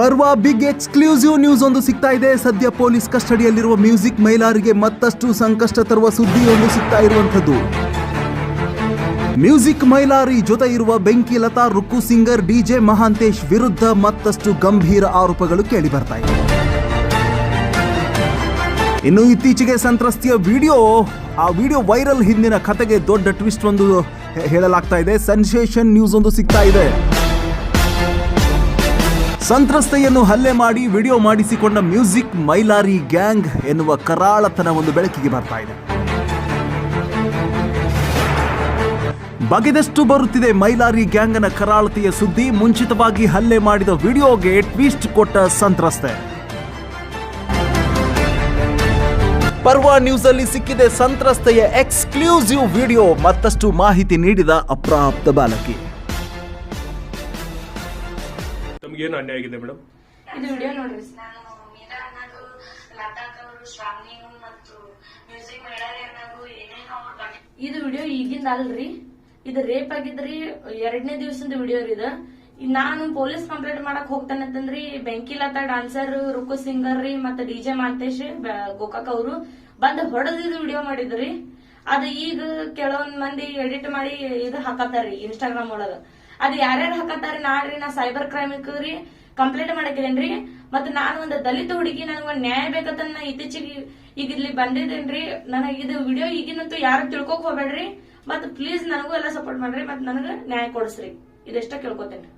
ಪರ್ವ big exclusive news ಒಂದು ಸಿಗ್ತಾ ಇದೆ. ಸದ್ಯ ಪೊಲೀಸ್ ಕಸ್ಟಡಿಯಲ್ಲಿರುವ ಮ್ಯೂಸಿಕ್ ಮೈಲಾರಿಗೆ ಮತ್ತಷ್ಟು ಸಂಕಷ್ಟ ತರುವ ಸುದ್ದಿಯೊಂದು ಸಿಗ್ತಾ ಇರುವಂಥದ್ದು. ಮ್ಯೂಸಿಕ್ ಮೈಲಾರಿ ಜೊತೆ ಇರುವ ಬೆಂಕಿ ಲತಾ, ರುಕ್ಕು ಸಿಂಗರ್, ಡಿಜೆ ಮಹಾಂತೇಶ್ ವಿರುದ್ಧ ಮತ್ತಷ್ಟು ಗಂಭೀರ ಆರೋಪಗಳು ಕೇಳಿ ಬರ್ತಾ ಇವೆ ಇನ್ನು ಇತ್ತೀಚೆಗೆ ಸಂತ್ರಸ್ತಿಯ ವಿಡಿಯೋ, ಆ ವಿಡಿಯೋ ವೈರಲ್ ಹಿಂದಿನ ಕತೆಗೆ ದೊಡ್ಡ ಟ್ವಿಸ್ಟ್ ಒಂದು ಹೇಳಲಾಗ್ತಾ ಇದೆ. ಸೆನ್ಸೇಷನ್ ನ್ಯೂಸ್ ಒಂದು ಸಿಗ್ತಾ ಇದೆ. ಸಂತ್ರಸ್ತೆಯನ್ನು ಹಲ್ಲೆ ಮಾಡಿ ವಿಡಿಯೋ ಮಾಡಿಸಿಕೊಂಡ ಮ್ಯೂಸಿಕ್ ಮೈಲಾರಿ ಗ್ಯಾಂಗ್ ಎನ್ನುವ ಕರಾಳತನ ಒಂದು ಬೆಳಕಿಗೆ ಬರ್ತಾ ಇದೆ. ಬಗೆದಷ್ಟು ಬರುತ್ತಿದೆ ಮೈಲಾರಿ ಗ್ಯಾಂಗ್ನ ಕರಾಳತೆಯ ಸುದ್ದಿ. ಮುಂಚಿತವಾಗಿ ಹಲ್ಲೆ ಮಾಡಿದ ವಿಡಿಯೋಗೆ ಟ್ವೀಸ್ಟ್ ಕೊಟ್ಟ ಸಂತ್ರಸ್ತೆ. ಪರ್ವಾ ನ್ಯೂಸ್ ಅಲ್ಲಿ ಸಿಕ್ಕಿದೆ ಸಂತ್ರಸ್ತೆಯ ಎಕ್ಸ್ಕ್ಲೂಸಿವ್ ವಿಡಿಯೋ. ಮತ್ತಷ್ಟು ಮಾಹಿತಿ ನೀಡಿದ ಅಪ್ರಾಪ್ತ ಬಾಲಕಿ. ತಮ್ಗೇನು ಅನ್ಯಾಯ ಆಗಿದೆ ಮೇಡಮ್? ಇದು ವಿಡಿಯೋ ನೋಡ್ರಿ. ನಾನು ಮೀರಾ ಅನ್ನೋದು ಲತಾಕ್ ಅವರು ಶ್ರಾವಣಿನು ಮತ್ತು ಮ್ಯೂಸಿಕ್ ಮೇಳರಿ ಅನ್ನೋದು ಏನೇನೋ ಅವ್ರ ಬಗ್ಗೆ ಇದು ವಿಡಿಯೋ ಈಗಿಂದ ಅಲ್ರಿ. ಇದು ರೇಪ್ ಆಗಿದ್ರಿ ಎರಡನೇ ದಿವಸದ ವಿಡಿಯೋ ರೀ ಇದು. ನಾನು ಪೊಲೀಸ್ ಕಂಪ್ಲೇಂಟ್ ಮಾಡಕ್ ಹೋಗ್ತಾನೆ ಅಂತಂದ್ರಿ ಬೆಂಕಿಲತಾ ಡಾನ್ಸರ್ ರುಕು ಸಿಂಗರ್ ರೀ ಮತ್ತೆ ಡಿಜೆ ಮಾಂತೇಶ್ ಬ- ಗೋಕಾಕ್ ಅವರು ಬಂದ್ ಹೊಡೆದಿದ್ದು ವಿಡಿಯೋ ಮಾಡಿದ್ರಿ. ಅದ ಈಗ ಕೆಲವೊಂದ್ ಮಂದಿ ಎಡಿಟ್ ಮಾಡಿ ಇದು ಹಾಕತ್ತಾರ್ರಿ ಇನ್ಸ್ಟಾಗ್ರಾಮ್ ಒಳಗ. ಅದ್ ಯಾರ್ಯಾರು ಹಾಕತ್ತಾರ? ನಾಳ್ರಿ ನಾ ಸೈಬರ್ ಕ್ರೈಮ್ ರೀ ಕಂಪ್ಲೇಂಟ್ ಮಾಡಕಿದೇನ್ರಿ? ಮತ್ತ ನಾನು ಒಂದು ದಲಿತ ಹುಡುಗಿ, ನನಗೆ ಒಂದ್ ನ್ಯಾಯ ಬೇಕಂತ ನಾ ಇತ್ತೀಚೆಗೆ ಈಗ ಇಲ್ಲಿ ಬಂದಿದ್ದೇನ್ರಿ? ನನಗೆ ಇದು ವಿಡಿಯೋ ಈಗಿನಂತೂ ಯಾರು ತಿಳ್ಕೊಕ್ ಹೋಗ್ಬೇಡ್ರಿ? ಮತ್ ಪ್ಲೀಸ್ ನನಗೂ ಎಲ್ಲ ಸಪೋರ್ಟ್ ಮಾಡ್ರಿ ಮತ್ ನನಗ ನ್ಯಾಯ ಕೊಡಿಸ್ರಿ. ಇದೆಷ್ಟ ಕೇಳ್ಕೊತೇನ್ರಿ.